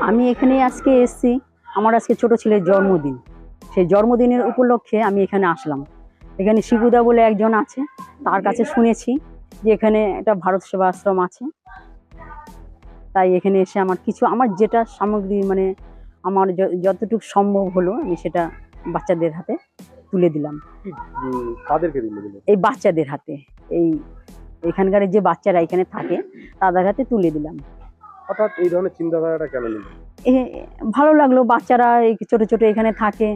আমি এখানে আজকে এসেছি। আমার আজকে ছোট ছেলের জন্মদিন। সেই জন্মদিনের উপলক্ষে আমি এখানে আসলাম। এখানে শিবুদা বলে একজন আছে তার কাছে শুনেছি যে এখানে একটা ভারত সেবা আশ্রম আছে। তাই এখানে এসে আমার কিছু আমার যেটা সামগ্রী মানে আমার যতটুকু সম্ভব হলো আমি সেটা বাচ্চাদের হাতে তুলে দিলাম। এই বাচ্চাদের হাতে এই এখানকার যে বাচ্চারা এখানে থাকে তাদের হাতে তুলে দিলাম। হঠাৎ এই ধরনের চিন্তাধারাটা কেন ভালো লাগল বাচ্চারা এই ছোট ছোট এখানে থাকে।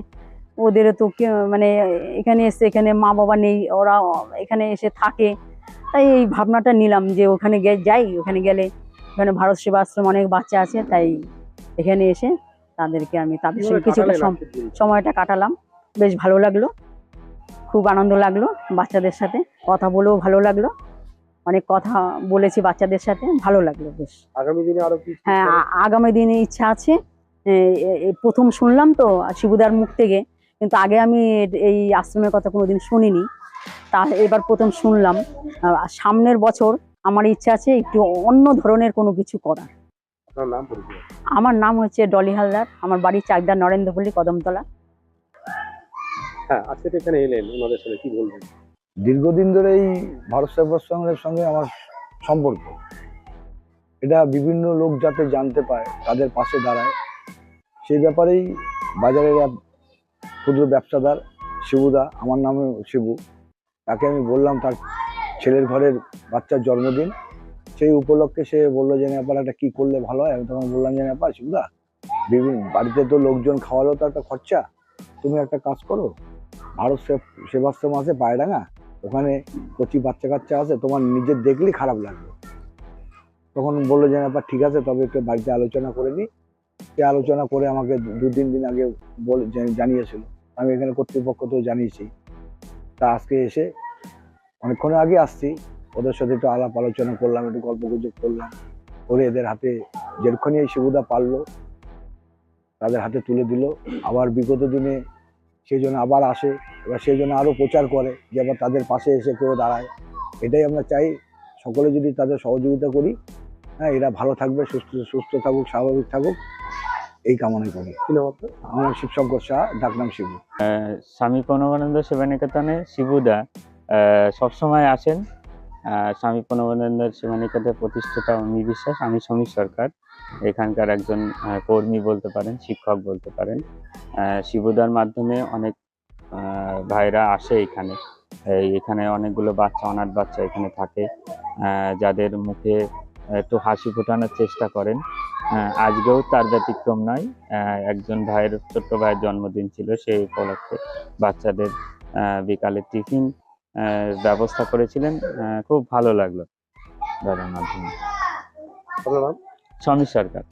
ওদেরও তো মানে এখানে এসে এখানে মা বাবা নেই ওরা এখানে এসে থাকে। তাই এই ভাবনাটা নিলাম যে ওখানে গে যাই ওখানে গেলে ওখানে ভারত সেবা আশ্রম অনেক বাচ্চা আছে তাই এখানে এসে তাদেরকে আমি তাদের সঙ্গে কিছুটা? সময়টা কাটালাম। বেশ ভালো লাগল খুব আনন্দ লাগল বাচ্চাদের সাথে কথা বলেও ভালো লাগল। অনেক কথা বলেছি বাচ্চাদের সাথে ভালো লাগল বেশ। আগামী দিনে আরও কি হ্যাঁ আগামী দিনে ইচ্ছা আছে প্রথম শুনলাম তো শিবুদার মুখ থেকে কিন্তু আগে আমি এই আশ্রমের কথা কোনোদিন শুনিনি। তা এবার প্রথম শুনলাম। সামনের বছর আমার ইচ্ছা আছে একটু অন্য ধরনের কোনো কিছু করার। আমার নাম হচ্ছে ডলি হালদার আমার বাড়ি চাকদা নরেন্দ্রপল্লী কদমতলা। হ্যাঁ আজকে তো এখানে এলেন ওনাদের সাথে কি বলবেন? দীর্ঘদিন ধরে এই ভারত সেবাশ্রমের সঙ্গে আমার সম্পর্ক। এটা বিভিন্ন লোক যাতে জানতে পায়, তাদের পাশে দাঁড়ায়। সেই ব্যাপারেই বাজারের এক ক্ষুদ্র ব্যবসাদার, শিবুদা, আমার নামে শিবু। তাকে আমি বললাম তার ছেলের ঘরের বাচ্চার জন্মদিন। সেই উপলক্ষে সে বলল যে ব্যাপার একটা কী করলে ভালো হয়? আমি তখন বললাম যে ব্যাপার শিবুদা, বিভিন্ন বাড়িতে তো লোকজন খাওয়ালেও তো একটা খরচা। তুমি একটা কাজ করো, ভারত সেবাশ্রম আছে পায়ডাঙ্গা ওখানে কচি বাচ্চা কাচ্চা আছে, তোমার নিজের দেখলেই খারাপ লাগবে। তখন বলল যে ব্যাপার ঠিক আছে, তবে একটু বাড়িতে আলোচনা করে নিই সে আলোচনা করে আমাকে দু, তিন দিন আগে বলে জানিয়েছিল। আমি এখানে কর্তৃপক্ষ তো জানিয়েছি। তা আজকে এসে অনেকক্ষণ আগে আসছি। ওদের সাথে একটু আলাপ আলোচনা করলাম, একটু গল্প গুজব করলাম। করে এদের হাতে যেরক্ষণই এই সুবিধা পারল, তাদের হাতে তুলে দিল। আবার বিগত দিনে সেই জন্য আবার আসে এবার সেই জন্য আরও প্রচার করে যে আবার তাদের পাশে এসে কেউ দাঁড়ায়। এটাই আমরা চাই সকলে যদি তাদের সহযোগিতা করি হ্যাঁ এরা ভালো থাকবে সুস্থ সুস্থ থাকুক স্বাভাবিক থাকুক এই কামনা করি। আমার শিবশঙ্কর শাহ ডাকনাম শিবু। স্বামী প্রণবানন্দ সেবানিকেতনে শিবুদা সবসময় আসেন। স্বামী প্রণবানন্দের সেবানিকেতনের প্রতিষ্ঠাতা অমি বিশ্বাস আমি সমীর সরকার। এখানকার একজন কর্মী বলতে পারেন শিক্ষক বলতে পারেন। শিবুদার মাধ্যমে অনেক আহ, ভাইরা আসে এখানে। এখানে অনেকগুলো বাচ্চা অনাথ বাচ্চা এখানে থাকে। যাদের মুখে একটু হাসি ফোটানোর চেষ্টা করেন। আজকেও তার ব্যতিক্রম নয়। একজন ভাইয়ের ছোট্ট ভাইয়ের জন্মদিন ছিল সেই উপলক্ষে বাচ্চাদের বিকালে টিফিন ব্যবস্থা করেছিলেন। খুব ভালো লাগল। দাদার মাধ্যমে। সমীর সরকার।